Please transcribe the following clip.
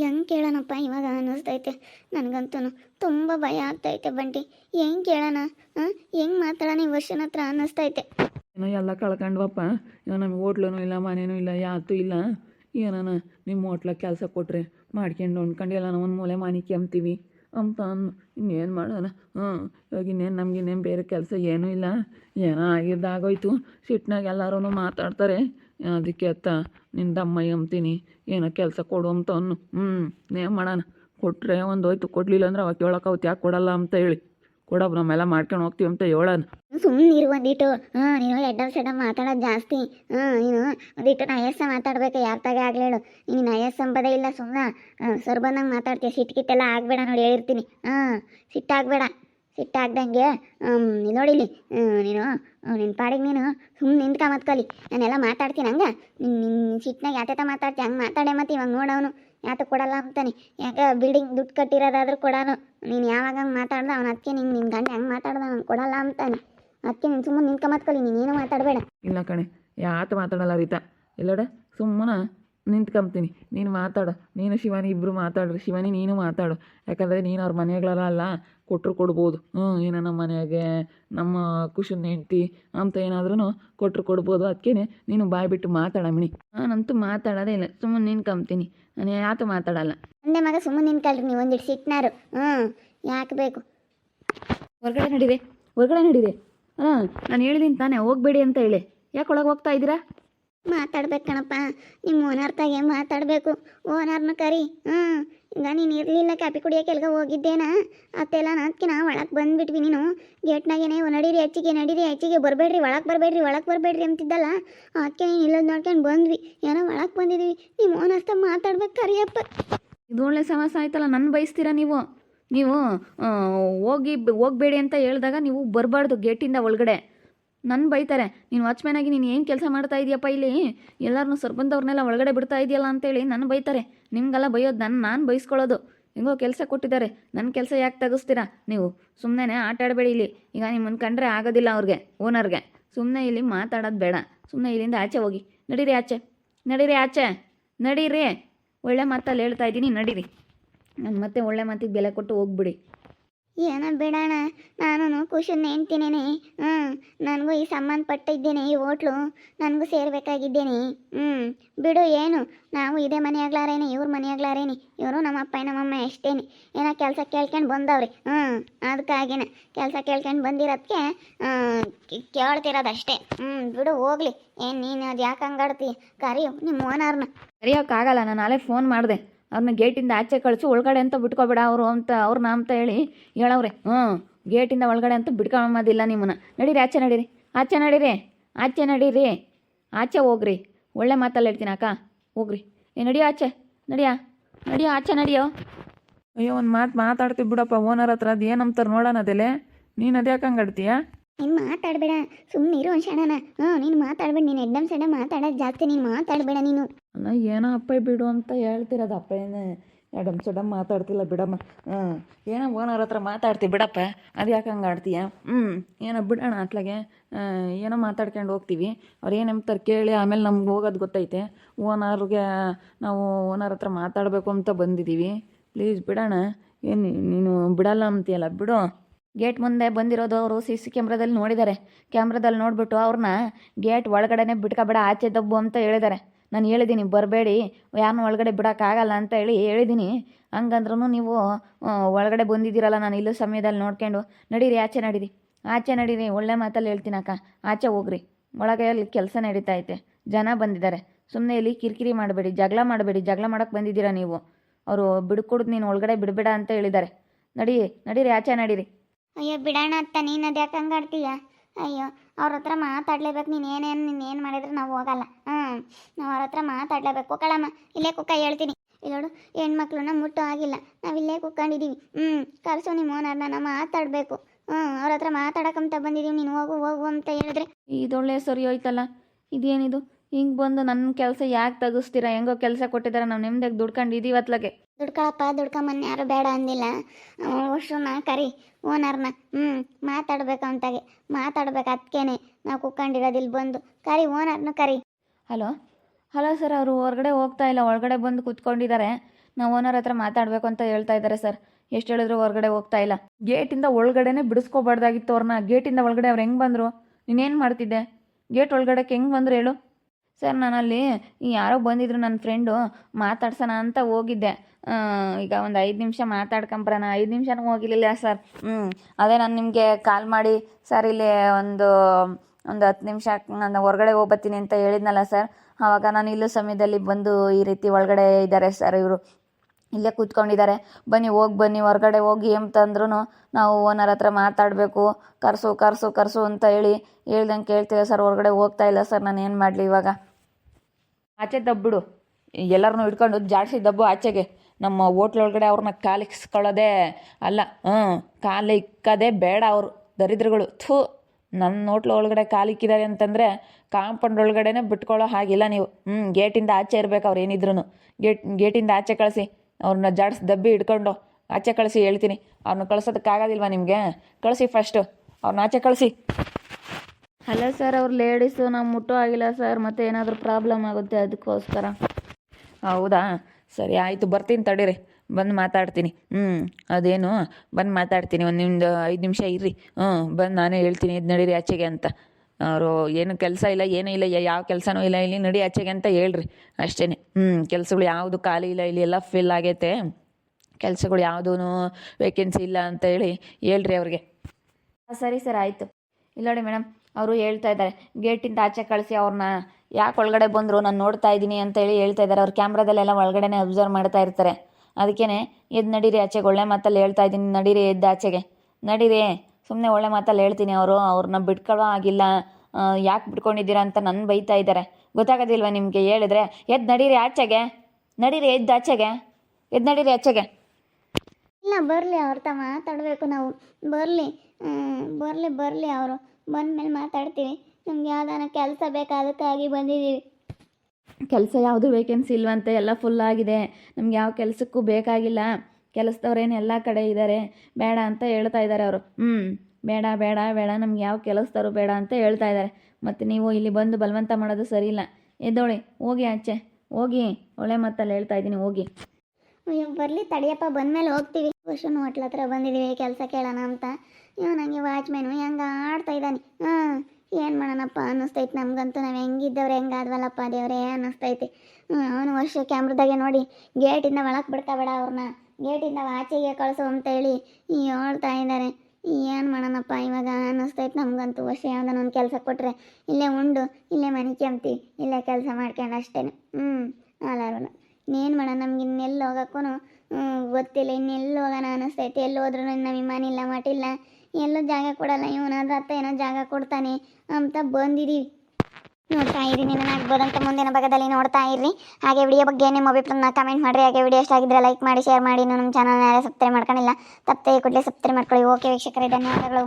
ಹೆಂಗೆ ಕೇಳೋಣಪ್ಪ ಇವಾಗ ಅನ್ನಿಸ್ತೈತೆ. ನನಗಂತೂ ತುಂಬ ಭಯ ಆಗ್ತೈತೆ ಬಂಟಿ. ಹೆಂಗೆ ಕೇಳೋಣ? ಹೆಂಗೆ ಮಾತಾಡೋಣ ಈ ವರ್ಷನ ಹತ್ರ ಅನ್ನಿಸ್ತೈತೆ. ಏನೋ ಎಲ್ಲ ಕಳ್ಕೊಂಡ್ವಪ್ಪ. ಏನೋ ನಮಗೆ ಹೋಟ್ಲೂ ಇಲ್ಲ, ಮನೇನೂ ಇಲ್ಲ ಯಾತೂ ಇಲ್ಲ. ಏನಾನ ನಿಮ್ಮ ಹೋಟ್ಲಾಗ ಕೆಲಸ ಕೊಟ್ರೆ ಮಾಡ್ಕೊಂಡು ಉಣ್ಕೊಂಡು ಎಲ್ಲ ಒಂದು ಮೂಲೆ ಮನೆ ಕೆಮ್ತೀವಿ ಅಂತ ಅನ್ನು ಇನ್ನೇನು ಮಾಡೋಣ? ಹ್ಞೂ ಇವಾಗ ಇನ್ನೇನು ನಮ್ಗೆ ಇನ್ನೇನು ಬೇರೆ ಕೆಲಸ ಏನೂ ಇಲ್ಲ. ಏನೋ ಆಗಿದ್ದಾಗೋಯ್ತು. ಸಿಟ್ನಾಗ ಎಲ್ಲರೂ ಮಾತಾಡ್ತಾರೆ. ಅದಕ್ಕೆ ಅತ್ತ ನಿನ್ನ ತಮ್ಮ ಏನೋ ಕೆಲಸ ಕೊಡು ಅಂತ ಅನ್ನು ಹ್ಞೂ ಇನ್ನೇನು ಮಾಡೋಣ? ಕೊಟ್ಟರೆ ಒಂದು ಹೋಯ್ತು ಕೊಡಲಿಲ್ಲ ಅಂದ್ರೆ ಅವಾಗ ಕೇಳೋಕೆ ಯಾಕೆ ಕೊಡಲ್ಲ ಅಂತ ಹೇಳಿ. ಕೊಡಪ್ಪ ನಮ್ಮೆಲ್ಲ ಮಾಡ್ಕೊಂಡು ಹೋಗ್ತೀವಿ ಅಂತ ಹೇಳೋಣ ಸುಮ್ಮನೆ ಇರು ಒಂದಿಟ್ಟು. ಹಾಂ, ನೀನು ಎಡ್ಡಮ್ ಸೆಡಮ್ ಮಾತಾಡೋದು ಜಾಸ್ತಿ. ಹಾಂ, ನೀನು ಒಂದಿಟ್ಟು ನಯಸ್ಸ ಮಾತಾಡ್ಬೇಕು, ಯಾರ ತಾಗೆ ಆಗ್ಲಿ ಹೇಳು. ನೀನು ನಯಸ್ ಅಂಬದೇ ಇಲ್ಲ ಸುಮ್ಮನೆ ಸರ್ ಬಂದಂಗೆ ಮಾತಾಡ್ತೀಯ ಸಿಟ್ಕಿಟ್ಟೆಲ್ಲ ಆಗಬೇಡ ನೋಡಿ ಹೇಳಿರ್ತೀನಿ. ಹಾಂ ಸಿಟ್ಟಾಗಬೇಡ ಸಿಟ್ಟಾಗ್ದಂಗೆ ನೋಡಿಲಿ ನೀನು ನಿನ್ನ ಪಾಡಿಗೆ ನೀನು ಸುಮ್ಮನೆ ನಿಂತ್ಕ ಮತ್ಕಲಿ ನಾನೆಲ್ಲ ಮಾತಾಡ್ತೀನಿ ಹಂಗೆ. ನಿನ್ನ ನಿನ್ನ ಸಿಟ್ನಾಗ ಯಾತ ಮಾತಾಡ್ತೀನಿ ಹಂಗೆ ಮಾತಾಡೆ ಮತ್ತೆ ಇವಾಗ ನೋಡವನು. ಯಾತ ಕೊಡಲ್ಲ ಅಂತಾನೆ. ಯಾಕೆ ಬಿಲ್ಡಿಂಗ್ ದುಡ್ಡು ಕಟ್ಟಿರೋದಾದ್ರೂ ಕೊಡೋನು. ನೀನು ಯಾವಾಗ ಹಂಗೆ ಮಾತಾಡ್ದ ಅವ್ನು ಅದಕ್ಕೆ ನಿಂಗೆ ನಿನ್ನ ಗಂಡ ಹೆಂಗೆ ಮಾತಾಡ್ದ ಅವ್ನು ಕೊಡಲ್ಲ ಅಂತಾನೆ. ಅದಕ್ಕೆ ನೀನು ಸುಮ್ಮನೆ ನಿಂತ್ಕೊಂಬತ್ಕೊಳ್ಳಿ ನೀನೇನು ಮಾತಾಡಬೇಡ. ಇಲ್ಲ ಕಣೆ, ಯಾತ ಮಾತಾಡಲ್ಲ ರೀತಾ. ಎಲ್ಲಡ ಸುಮ್ಮನೆ ನಿಂತ್ಕೊಂತೀನಿ. ನೀನು ಮಾತಾಡು. ನೀನು ಶಿವಾನಿ ಇಬ್ಬರು ಮಾತಾಡ್ರಿ. ಶಿವಾನಿ ನೀನು ಮಾತಾಡು. ಯಾಕಂದರೆ ನೀನು ಅವ್ರ ಮನೆಗಳಲ್ಲ ಕೊಟ್ಟರು ಕೊಡ್ಬೋದು. ಹ್ಞೂ ಏನೋ ನಮ್ಮ ಮನೆಯಾಗೆ ನಮ್ಮ ಖುಷಿನ ಹೆಂಡ್ತಿ ಅಂತ ಏನಾದ್ರೂ ಕೊಟ್ಟರು ಕೊಡ್ಬೋದು. ಅದಕ್ಕೆ ನೀನು ಬಾಯ್ ಬಿಟ್ಟು ಮಾತಾಡಮಿಣಿ. ನಾನಂತೂ ಮಾತಾಡೋದೇ ಇಲ್ಲ. ಸುಮ್ಮನೆ ನಿನ್ಕೊಂತೀನಿ ನಾನು ಯಾತು ಮಾತಾಡಲ್ಲ. ಅಂದೆ ಮಗ ಸುಮ್ಮನೆ ನಿಂತ್ಕೊಳ್ರಿ. ನೀವು ಒಂದಿಟ್ಟು ಸಿಟ್ನಾರು ಹ್ಞೂ ಯಾಕೆ ಬೇಕು? ಹೊರಗಡೆ ನಡೀರಿ. ಹೊರಗಡೆ ನಡೀರಿ. ಹಾಂ ನಾನು ಹೇಳಿದ್ದೀನಿ ತಾನೇ. ಹೋಗಬೇಡಿ ಅಂತ ಹೇಳಿ. ಯಾಕೆ ಒಳಗೆ ಹೋಗ್ತಾ ಇದ್ದೀರಾ? ಮಾತಾಡ್ಬೇಕು ಕಣಪ್ಪ. ನಿಮ್ಮ ಓನರ್ತಾಗೆ ಮಾತಾಡಬೇಕು. ಓನರ್ನ ಕರಿ. ಹ್ಞೂ ಈಗ ನೀನು ಇರಲಿಲ್ಲ, ಕಾಪಿ ಕುಡಿಯೋಕೆ ಎಲ್ಗ ಹೋಗಿದ್ದೇನ? ಅತ್ತೆಲ್ಲ ನಾ ಒಳಗೆ ಬಂದುಬಿಟ್ವಿ ನೀನು. ಗೇಟ್ನಾಗೇನೆ ನಡೀರಿ ಹೆಚ್ಚಿಗೆ ನಡೀರಿ ಹೆಚ್ಚಿಗೆ ಬರಬೇಡ್ರಿ, ಒಳಗೆ ಬರಬೇಡ್ರಿ ಒಳಗೆ ಬರಬೇಡ್ರಿ ಅಂತಿದ್ದಲ್ಲ. ಅದಕ್ಕೆ ನೀನು ಇಲ್ಲದ ನೋಡ್ಕೊಂಡು ಬಂದ್ವಿ. ಏನೋ ಒಳಗೆ ಬಂದಿದ್ವಿ. ನಿಮ್ಮ ಓನರ್ತ ಮಾತಾಡ್ಬೇಕು ಕರಿಯಪ್ಪ. ಇದು ಒಳ್ಳೆ ಸಮಸ್ಯೆ ಆಯ್ತಲ್ಲ ನನ್ನ ಬಯಸ್ತೀರಾ ನೀವು? ನೀವು ಹೋಗಿ ಹೋಗಬೇಡಿ ಅಂತ ಹೇಳಿದಾಗ ನೀವು ಬರಬಾರ್ದು ಗೇಟಿಂದ ಒಳಗಡೆ. ನನ್ನ ಬೈತಾರೆ, ನೀನು ವಾಚ್ಮ್ಯಾನ್ ಆಗಿ ನೀನು ಏನು ಕೆಲಸ ಮಾಡ್ತಾ ಇದೀಯಪ್ಪ ಇಲ್ಲಿ? ಎಲ್ಲರನ್ನೂ ಸರ್ಬಂದವ್ರನ್ನೆಲ್ಲ ಒಳಗಡೆ ಬಿಡ್ತಾ ಇದೆಯಲ್ಲ ಅಂತೇಳಿ ನನ್ನ ಬೈತಾರೆ. ನಿಮಗೆಲ್ಲ ಬೈಯೋದು ನನ್ನ ನಾನು ಬೈಸ್ಕೊಳ್ಳೋದು. ಹೆಂಗೋ ಕೆಲಸ ಕೊಟ್ಟಿದ್ದಾರೆ ನನ್ನ ಕೆಲಸ ಯಾಕೆ ತೆಗಿಸ್ತೀರಾ? ನೀವು ಸುಮ್ಮನೆ ಆಟ ಆಡಬೇಡಿ ಇಲ್ಲಿ. ಈಗ ನಿಮ್ಮನ್ನು ಕಂಡ್ರೆ ಆಗೋದಿಲ್ಲ ಅವ್ರಿಗೆ, ಓನರ್ಗೆ. ಸುಮ್ಮನೆ ಇಲ್ಲಿ ಮಾತಾಡೋದು ಬೇಡ. ಸುಮ್ಮನೆ ಇಲ್ಲಿಂದ ಆಚೆ ಹೋಗಿ. ನಡೀರಿ ಆಚೆ. ನಡೀರಿ ಆಚೆ. ನಡೀರಿ. ಒಳ್ಳೆ ಮಾತಲ್ಲಿ ಹೇಳ್ತಾ ಇದ್ದೀನಿ ನಡೀರಿ. ನಾನು ಮತ್ತೆ ಒಳ್ಳೆ ಮಾತಿಗೆ ಬೆಲೆ ಕೊಟ್ಟು ಹೋಗ್ಬಿಡಿ. ಏನೋ ಬಿಡೋಣ ನಾನು ಖುಷಿನ ನೆಂತೀನೇನೆ ಹ್ಞೂ ನನಗೂ ಈ ಸಂಬಂಧಪಟ್ಟಿದ್ದೇನೆ, ಈ ಹೋಟ್ಲು ನನಗೂ ಸೇರಬೇಕಾಗಿದ್ದೇನೆ. ಹ್ಞೂ ಬಿಡು, ಏನು? ನಾವು ಇದೇ ಮನೆಯಾಗ್ಲಾರೇನೆ, ಇವ್ರ ಮನೆಯಾಗ್ಲಾರೇನೆ. ಇವರು ನಮ್ಮ ಅಪ್ಪ ನಮ್ಮಮ್ಮ ಅಷ್ಟೇನೆ ಏನೋ ಕೆಲಸ ಕೇಳ್ಕೊಂಡು ಬಂದವ್ರಿ. ಹ್ಞೂ ಅದಕ್ಕಾಗಿನ ಕೆಲಸ ಕೇಳ್ಕೊಂಡು ಬಂದಿರೋದಕ್ಕೆ ಕೇಳ್ತಿರೋದಷ್ಟೇ. ಹ್ಞೂ ಬಿಡು, ಹೋಗ್ಲಿ. ಏನು ನೀನು ಅದು ಯಾಕೆ ಹಂಗಾಡ್ತಿ ಕರಿ ನಿಮ್ಮ ಓನರ್ನ. ಕರಿಯೋಕ್ಕಾಗಲ್ಲ, ನಾನು ಅಲ್ಲೇ ಫೋನ್ ಮಾಡಿದೆ. ಅವ್ರನ್ನ ಗೇಟಿಂದ ಆಚೆ ಕಳಿಸಿ ಒಳಗಡೆ ಅಂತ ಬಿಟ್ಕೊಬೇಡ ಅವರು ಅಂತ ಅವ್ರನ್ನ ಅಂತ ಹೇಳಿ ಹೇಳವ್ರೆ ಹ್ಞೂ ಗೇಟಿಂದ ಒಳಗಡೆ ಅಂತ ಬಿಟ್ಕೊಂಬೋದಿಲ್ಲ ನಿಮ್ಮನ್ನ. ನಡೀರಿ, ಆಚೆ ನಡೀರಿ ಆಚೆ ನಡೀರಿ ಆಚೆ ನಡೀರಿ, ಆಚೆ ಹೋಗ್ರಿ. ಒಳ್ಳೆ ಮಾತಲ್ಲಿ ಹೇಳ್ತೀನಿ ಅಕ್ಕ, ಹೋಗ್ರಿ. ಏ, ನಡಿಯೋ ಆಚೆ, ನಡಿಯಾ, ನಡಿಯೋ, ಆಚೆ ನಡಿಯೋ. ಅಯ್ಯೋ, ಒಂದು ಮಾತು ಮಾತಾಡ್ತೀವಿ ಬಿಡಪ್ಪ, ಓನರ್ ಹತ್ರ ಅದು ಏನಂತಾರೆ ನೋಡೋಣ ಅದೆಲೆ? ನೀನು ಹಂಗಾಡ್ತೀಯಾ ನೀನು ಮಾತಾಡಬೇಡ ಸುಮ್ಮನೆ ಇರು ಶಣನ ಹ್ಞೂ ನೀನು ಮಾತಾಡ್ಬೇಡ, ನೀನು ಎಡ್ಡಮ್ ಸಣ್ಣ ಮಾತಾಡೋದು ಜಾಸ್ತಿ, ನೀನು ಮಾತಾಡಬೇಡ ನೀನು. ಅಲ್ಲ ಏನೋ ಅಪ್ಪ ಬಿಡು ಅಂತ ಹೇಳ್ತಿರೋದು ಅಪ್ಪ ಏನು ಎಡಮ್ ಸಡಮ್ ಮಾತಾಡ್ತಿಲ್ಲ ಬಿಡಮ್ಮ. ಹ್ಞೂ ಏನೋ ಓನರ್ ಹತ್ರ ಮಾತಾಡ್ತೀವಿ ಬಿಡಪ್ಪ. ಅದು ಯಾಕೆ ಹಂಗೆ ಆಡ್ತೀಯ? ಹ್ಞೂ ಏನೋ ಬಿಡೋಣ ಅತ್ಲಾಗೆ. ಏನೋ ಮಾತಾಡ್ಕೊಂಡು ಹೋಗ್ತೀವಿ. ಅವ್ರು ಏನು ಎಂಬ್ತಾರೆ ಕೇಳಿ, ಆಮೇಲೆ ನಮ್ಗೆ ಹೋಗೋದು ಗೊತ್ತೈತೆ. ಓನರ್ಗೆ ನಾವು ಓನರ್ ಹತ್ರ ಮಾತಾಡಬೇಕು ಅಂತ ಬಂದಿದ್ದೀವಿ ಪ್ಲೀಸ್ ಬಿಡೋಣ. ಏನು ನೀನು ಬಿಡಲ್ಲ ಅಂತೀಯಲ್ಲ, ಬಿಡು. ಗೇಟ್ ಮುಂದೆ ಬಂದಿರೋದು ಅವರು ಸಿ ಸಿ ಕ್ಯಾಮ್ರಾದಲ್ಲಿ ನೋಡಿದ್ದಾರೆ ಕ್ಯಾಮ್ರಾದಲ್ಲಿ ನೋಡಿಬಿಟ್ಟು ಅವ್ರನ್ನ ಗೇಟ್ ಒಳಗಡೆನೆ ಬಿಟ್ಕೊಬೇಡ, ಆಚೆ ದಬ್ಬು ಅಂತ ಹೇಳಿದ್ದಾರೆ ನಾನು ಹೇಳಿದ್ದೀನಿ ಬರಬೇಡಿ ಯಾರನ್ನೂ ಒಳಗಡೆ ಬಿಡೋಕ್ಕಾಗಲ್ಲ ಅಂತ ಹೇಳಿ ಹೇಳಿದ್ದೀನಿ ಹಂಗಂದ್ರೂ ನೀವು ಒಳಗಡೆ ಬಂದಿದ್ದೀರಲ್ಲ, ನಾನು ಇಲ್ಲೂ ಸಮಯದಲ್ಲಿ ನೋಡ್ಕೊಂಡು ನಡೀರಿ, ಆಚೆ ನಡೀರಿ. ಆಚೆ ನಡೀರಿ, ಒಳ್ಳೆ ಮಾತಲ್ಲಿ ಹೇಳ್ತೀನಕ್ಕ ಆಚೆ ಹೋಗ್ರಿ. ಒಳಗೆ ಅಲ್ಲಿ ಕೆಲಸ ನಡೀತಾ ಐತೆ. ಜನ ಬಂದಿದ್ದಾರೆ. ಸುಮ್ಮನೆ ಇಲ್ಲಿ ಕಿರಿಕಿರಿ ಮಾಡಬೇಡಿ, ಜಗಳ ಮಾಡಬೇಡಿ, ಜಗಳ ಮಾಡೋಕ್ಕೆ ಬಂದಿದ್ದೀರಾ ನೀವು? ಅವರು ಬಿಡ್ಕೊಡ್ದು ನೀನು ಒಳಗಡೆ ಬಿಡಬೇಡ ಅಂತ ಹೇಳಿದ್ದಾರೆ. ನಡಿ ನಡೀರಿ, ಆಚೆ ನಡೀರಿ. ಅಯ್ಯೋ ಬಿಡೋಣ ಅತ್ತ, ನೀನು ಅದು ಯಾಕೆ ಹಂಗಾಡ್ತೀಯ ಅಯ್ಯೋ, ಅವ್ರ ಹತ್ರ ಮಾತಾಡ್ಲೇಬೇಕು, ನೀನು ಏನೇನು, ನೀನು ಏನು ಮಾಡಿದ್ರೆ ನಾವು ಹೋಗಲ್ಲ. ಹ್ಞೂ ನಾವು ಅವ್ರ ಹತ್ರ ಮಾತಾಡ್ಲೇಬೇಕು. ಕಳಮ್ಮ ಇಲ್ಲೇ ಕುಕ್ಕ, ಹೇಳ್ತೀನಿ. ಇಲ್ಲೋಡು, ಹೆಣ್ಮಕ್ಳನ್ನ ಮುಟ್ಟು ಆಗಿಲ್ಲ. ನಾವು ಇಲ್ಲೇ ಕುಕ್ಕೊಂಡಿದ್ದೀವಿ ಹ್ಞೂ ಕಲಸು ನಿಮ್ಮ ಓನರ್ನ, ನಾವು ಮಾತಾಡಬೇಕು. ಹ್ಞೂ ಅವ್ರ ಹತ್ರ ಮಾತಾಡಕ್ಕಂತ ಬಂದಿದ್ದೀವಿ ನೀನು ಹೋಗು ಹೋಗು ಅಂತ ಹೇಳಿದ್ರೆ. ಇದೊಳ್ಳೆ ಸರಿ ಹೋಯ್ತಲ್ಲ. ಇದೇನಿದು? ಹಿಂಗೆ ಬಂದು ನನ್ನ ಕೆಲಸ ಯಾಕೆ ತೆಗಿಸ್ತೀರಾ? ಹೆಂಗೋ ಕೆಲಸ ಕೊಟ್ಟಿದ್ದಾರೆ ನಾವು ನೆಮ್ಮದಿಯಾಗಿ ದುಡ್ಕೊಂಡಿದ್ದೀವಿ ಅತ್ಲಗೆ. ದುಡ್ಕಳಪ್ಪ ಯಾರು ಬೇಡ ಅಂದಿಲ್ಲ. ಅಷ್ಟನ್ನ ಕರಿ ಓನರ್ನ ಹ್ಞೂ ಮಾತಾಡ್ಬೇಕು ಅಂತಾಗೆ ಮಾತಾಡ್ಬೇಕು ಅದಕ್ಕೇನೆ ನಾವು ಕುಕ್ಕೊಂಡಿರೋದು ಇಲ್ಲಿ ಬಂದು. ಕರಿ ಓನರ್ನ ಕರಿ. ಹಲೋ? ಹಲೋ ಸರ್ ಅವರು ಹೊರಗಡೆ ಹೋಗ್ತಾ ಇಲ್ಲ. ಒಳಗಡೆ ಬಂದು ಕೂತ್ಕೊಂಡಿದ್ದಾರೆ ನಾವು ಓನರ್ ಹತ್ರ ಮಾತಾಡಬೇಕು ಅಂತ ಹೇಳ್ತಾ ಇದ್ದಾರೆ ಸರ್. ಎಷ್ಟು ಹೇಳಿದ್ರು ಹೊರಗಡೆ ಹೋಗ್ತಾ ಇಲ್ಲ. ಗೇಟಿಂದ ಒಳಗಡೆನೆ ಬಿಡಿಸ್ಕೋಬಾರ್ದಾಗಿತ್ತು ಅವ್ರನ್ನ ಗೇಟಿಂದ ಒಳಗಡೆ ಅವ್ರು ಹೆಂಗೆ ಬಂದರು? ನೀನೇನು ಮಾಡ್ತಿದ್ದೆ? ಗೇಟ್ ಒಳಗಡೆ ಹೆಂಗೆ ಬಂದರು ಹೇಳು. ಸರ್, ನಾನಲ್ಲಿ ಯಾರೋ ಬಂದಿದ್ರು ನನ್ನ ಫ್ರೆಂಡು, ಮಾತಾಡ್ಸೋಣ ಅಂತ ಹೋಗಿದ್ದೆ. ಈಗ ಒಂದು ಐದು ನಿಮಿಷ ಮಾತಾಡ್ಕೊಂಬರೋಣ. ಐದು ನಿಮಿಷನೂ ಹೋಗಿರಲಿಲ್ಲ ಸರ್. ಹ್ಞೂ ಅದೇ ನಾನು ನಿಮಗೆ ಕಾಲ್ ಮಾಡಿ, ಸರ್, ಇಲ್ಲಿ ಒಂದು ಒಂದು ಹತ್ತು ನಿಮಿಷ ನಾನು ಹೊರಗಡೆ ಹೋಗ್ಬತ್ತೀನಿ ಅಂತ ಹೇಳಿದ್ನಲ್ಲ ಸರ್. ಆವಾಗ ನಾನು ಇಲ್ಲೂ ಸಮಯದಲ್ಲಿ ಬಂದು ಈ ರೀತಿ ಒಳಗಡೆ ಇದ್ದಾರೆ ಸರ್ ಇವರು. ಇಲ್ಲೇ ಕೂತ್ಕೊಂಡಿದ್ದಾರೆ. ಬನ್ನಿ, ಹೋಗಿ ಬನ್ನಿ. ಹೊರಗಡೆ ಹೋಗಿ ಅಂತಂದ್ರೂ ನಾವು ಓನರ್ ಹತ್ರ ಮಾತಾಡಬೇಕು. ಕರ್ಸು ಕರ್ಸು ಕರ್ಸು ಅಂತ ಹೇಳಿ, ಹೇಳ್ದಂಗೆ ಕೇಳ್ತೀವಿ ಸರ್. ಹೊರಗಡೆ ಹೋಗ್ತಾ ಇಲ್ಲ ಸರ್. ನಾನು ಏನು ಮಾಡಲಿ ಇವಾಗ? ಆಚೆ ದಬ್ಬಿಡು ಎಲ್ಲರನ್ನೂ ಹಿಡ್ಕೊಂಡು ಜಾಡಿಸಿ ದಬ್ಬು ಆಚೆಗೆ. ನಮ್ಮ ಹೋಟ್ಲೊಳಗಡೆ ಅವ್ರನ್ನ ಕಾಲಿಕ್ಸ್ಕೊಳ್ಳೋದೆ ಅಲ್ಲ. ಹ್ಞೂ ಕಾಲು ಇಕ್ಕದೇ ಬೇಡ ಅವರು, ದರಿದ್ರಗಳು. ಥೂ ನನ್ನ ಹೋಟ್ಲ್ ಒಳಗಡೆ ಕಾಲಿಕ್ಕಿದ್ದಾರೆ ಅಂತಂದರೆ ಕಾಂಪೌಂಡ್ ಒಳಗಡೆನೆ ಬಿಟ್ಕೊಳ್ಳೋ ಹಾಗಿಲ್ಲ ನೀವು. ಹ್ಞೂ ಗೇಟಿಂದ ಆಚೆ ಇರಬೇಕು ಅವ್ರು ಏನಿದ್ರು ಗೇಟ್, ಗೇಟಿಂದ ಆಚೆ ಕಳಿಸಿ, ಅವ್ರನ್ನ ಜಾಡ್ಸಿ ದಬ್ಬಿ ಹಿಡ್ಕೊಂಡು ಆಚೆ ಕಳಿಸಿ ಹೇಳ್ತೀನಿ. ಅವ್ರನ್ನ ಕಳ್ಸೋದಕ್ಕಾಗೋದಿಲ್ವಾ ನಿಮಗೆ? ಕಳಿಸಿ ಫಸ್ಟು ಅವ್ರನ್ನ ಆಚೆ ಕಳಿಸಿ. ಹಲೋ ಸರ್ ಅವ್ರು ಲೇಡೀಸು ನಾವು ಮುಟ್ಟೋ ಆಗಿಲ್ಲ ಸರ್ ಮತ್ತೆ ಏನಾದರೂ ಪ್ರಾಬ್ಲಮ್ ಆಗುತ್ತೆ ಅದಕ್ಕೋಸ್ಕರ? ಹೌದಾ? ಸರಿ, ಆಯಿತು. ಬರ್ತೀನಿ ತಡೀರಿ ಬಂದು ಮಾತಾಡ್ತೀನಿ. ಹ್ಞೂ ಅದೇನು? ಬಂದು ಮಾತಾಡ್ತೀನಿ. ಒಂದು ನಿಮ್ದು ಐದು ನಿಮಿಷ ಇರ್ರಿ. ಹ್ಞೂ ಬಂದು ನಾನೇ ಹೇಳ್ತೀನಿ. ಇದು ನಡೀರಿ ಆಚೆಗೆ ಅಂತ. ಅವರು ಏನು ಕೆಲಸ ಇಲ್ಲ, ಏನೂ ಇಲ್ಲ. ಯಾವ ಕೆಲಸನೂ ಇಲ್ಲ. ಇಲ್ಲಿ ನಡಿ ಆಚೆಗೆ ಅಂತ ಹೇಳ್ರಿ. ಅಷ್ಟೇ ಹ್ಞೂ ಕೆಲಸಗಳು ಯಾವುದು ಖಾಲಿ ಇಲ್ಲ. ಇಲ್ಲಿ ಎಲ್ಲ ಫಿಲ್ ಆಗೈತೆ. ಕೆಲಸಗಳು ಯಾವುದೂ ವೇಕೆನ್ಸಿ ಇಲ್ಲ ಅಂತ ಹೇಳಿ ಹೇಳ್ರಿ ಅವ್ರಿಗೆ. ಸರಿ, ಸರ್. ಆಯಿತು. ಇಲ್ಲ ನೋಡಿ ಮೇಡಮ್ ಅವರು ಹೇಳ್ತಾ ಇದ್ದಾರೆ, ಗೇಟಿಂದ ಆಚೆ ಕಳಿಸಿ ಅವ್ರನ್ನ ಯಾಕೆ ಒಳಗಡೆ ಬಂದರು? ನಾನು ನೋಡ್ತಾ ಇದ್ದೀನಿ ಅಂತ ಹೇಳಿ ಹೇಳ್ತಾ ಇದ್ದಾರೆ. ಅವ್ರು ಕ್ಯಾಮ್ರಾದಲ್ಲೆಲ್ಲ ಒಳಗಡೆನೆ ಅಬ್ಸರ್ವ್ ಮಾಡ್ತಾ ಇರ್ತಾರೆ. ಅದಕ್ಕೇ ಎದ್ದು ನಡೀರಿ ಆಚೆಗೆ, ಒಳ್ಳೆ ಮಾತಲ್ಲಿ ಹೇಳ್ತಾ ಇದ್ದೀನಿ. ನಡೀರಿ ಎದ್ದು ಆಚೆಗೆ. ನಡೀರಿ ಸುಮ್ಮನೆ ಒಳ್ಳೆ ಮಾತಲ್ಲಿ ಹೇಳ್ತೀನಿ ಅವರು. ಅವ್ರನ್ನ ಬಿಟ್ಕೊಳ್ಳೋ ಆಗಿಲ್ಲ ಯಾಕೆ ಬಿಟ್ಕೊಂಡಿದ್ದೀರಾ ಅಂತ ನನ್ನ ಬೈತಾ ಇದ್ದಾರೆ. ಗೊತ್ತಾಗೋದಿಲ್ವಾ ನಿಮಗೆ? ಹೇಳಿದ್ರೆ ಎದ್ದು ನಡೀರಿ ಆಚೆಗೆ. ನಡೀರಿ ಎದ್ದು ಆಚೆಗೆ. ಎದ್ದು ನಡೀರಿ ಆಚೆಗೆ. ಬರಲಿ ಅವ್ರ ತಾವ ಮಾತಾಡಬೇಕು ನಾವು. ಬರಲಿ ಬರಲಿ ಬರಲಿ ಅವರು. ಬಂದಮೇಲೆ ಮಾತಾಡ್ತೀವಿ. ನಮ್ಗೆ ಯಾವ್ದಾನ ಕೆಲಸ ಬೇಕು ಅದಕ್ಕಾಗಿ ಬಂದಿದ್ದೀವಿ. ಕೆಲಸ ಯಾವುದು ವೇಕೆನ್ಸಿ ಇಲ್ವಂತೆ ಎಲ್ಲ ಫುಲ್ ಆಗಿದೆ. ನಮ್ಗೆ ಯಾವ ಕೆಲಸಕ್ಕೂ ಬೇಕಾಗಿಲ್ಲ. ಕೆಲಸದವ್ರೇನು ಎಲ್ಲ ಕಡೆ ಇದ್ದಾರೆ ಬೇಡ ಅಂತ ಹೇಳ್ತಾ ಇದ್ದಾರೆ ಅವರು. ಹ್ಞೂ ಬೇಡ ಬೇಡ ಬೇಡ. ನಮ್ಗೆ ಯಾವ ಕೆಲಸದವರು ಬೇಡ ಅಂತ ಹೇಳ್ತಾ ಇದ್ದಾರೆ ಮತ್ತು ನೀವು ಇಲ್ಲಿ ಬಂದು ಬಲವಂತ ಮಾಡೋದು ಸರಿ ಇಲ್ಲ ಎದ್ದೋಳಿ ಹೋಗಿ ಆಚೆ. ಹೋಗಿ ಒಳ್ಳೆ ಮಾತಲ್ಲಿ ಹೇಳ್ತಾ ಇದ್ದೀನಿ ಹೋಗಿ. ಬರ್ಲಿ ಬರಲಿ ತಡಿಯಪ್ಪ ಬಂದಮೇಲೆ ಹೋಗ್ತೀವಿ. ವಶುನ್ ಹೋಟ್ಲ ಹತ್ರ ಬಂದಿದ್ದೀವಿ ಕೆಲಸ ಕೇಳೋಣ ಅಂತ. ಇವ ನನಗೆ ವಾಚ್ಮ್ಯಾನು ಹೆಂಗೆ ಆಡ್ತಾ ಇದ್ದಾನೆ. ಹಾಂ, ಏನು ಮಾಡೋಣಪ್ಪ ಅನ್ನಿಸ್ತೈತೆ ನಮಗಂತೂ. ನಾವು ಹೆಂಗಿದ್ದವ್ರು ಹೆಂಗಾದ್ವಲ್ಲಪ್ಪ ದೇವ್ರೇ ಅನ್ನಿಸ್ತೈತಿ. ಅವನು ವರ್ಷ ಕ್ಯಾಮ್ರದಾಗೆ ನೋಡಿ, ಗೇಟಿಂದ ಒಳಗೆ ಬೇಡ ಅವ್ರನ್ನ ಗೇಟಿಂದ ಆಚೆಗೆ ಕಳಿಸು ಅಂತೇಳಿ ಹೇಳ್ತಾ ಇದ್ದಾರೆ ಏನು ಮಾಡೋಣಪ್ಪ ಇವಾಗ ಅನ್ನಿಸ್ತೈತೆ ನಮಗಂತೂ. ವರ್ಷ ಯಾವ್ದಾನ ಒಂದು ಕೆಲಸ ಕೊಟ್ಟರೆ ಇಲ್ಲೇ ಉಂಡು, ಇಲ್ಲೇ ಮನೆ ಕೆಮ್ತಿ, ಇಲ್ಲೇ ಕೆಲಸ ಮಾಡ್ಕೊಂಡು ಅಷ್ಟೇ ಹ್ಞೂ ಅಲ್ಲ ಇನ್ನೇನು ಮಾಡೋಣ, ನಮ್ಗೆ ಇನ್ನೆಲ್ಲಿ ಹೋಗೋಕ್ಕೂ ಗೊತ್ತಿಲ್ಲ. ಇನ್ನೆಲ್ಲಿ ಹೋಗೋಣ ಅನ್ನಿಸ್ತೈತೆ ಎಲ್ಲಿ ಹೋದ್ರೂ ವಿಮಾನ ಇಲ್ಲ ಮಟಿಲ್ಲ ಎಲ್ಲೂ ಜಾಗ ಕೊಡಲ್ಲ. ಇವನಾದ್ರೂ ಅತ್ತ ಏನೋ ಜಾಗ ಕೊಡ್ತಾನೆ ಅಂತ ಬಂದಿದ್ದೀವಿ ನೋಡ್ತಾ ಇರಿ ನಿನ್ನ ಆಗ್ಬೋದಂತ ಮುಂದಿನ ಭಾಗದಲ್ಲಿ ನೋಡ್ತಾ ಇರ್ರಿ. ಹಾಗೆ ವಿಡಿಯೋ ಬಗ್ಗೆ ನಿಮ್ಮ ಅಭಿಪ್ರಾಯನ ಕಮೆಂಟ್ ಮಾಡಿರಿ. ಹಾಗೆ ವಿಡಿಯೋ ಇಷ್ಟ ಆಗಿದ್ರೆ ಲೈಕ್ ಮಾಡಿ ಶೇರ್ ಮಾಡಿ. ನಮ್ಮ ಚಾನಲ್ನ ಯಾರೇ ಸಬ್ಸ್ಕ್ರೈಬ್ ಮಾಡ್ಕೊಂಡಿಲ್ಲ, ತಪ್ಪದೆ ಕೂಡಲೇ ಸಬ್ಸ್ಕ್ರೈಬ್ ಮಾಡ್ಕೊಳ್ಳಿ. ಓಕೆ ವೀಕ್ಷಕರೇ, ಧನ್ಯವಾದಗಳು.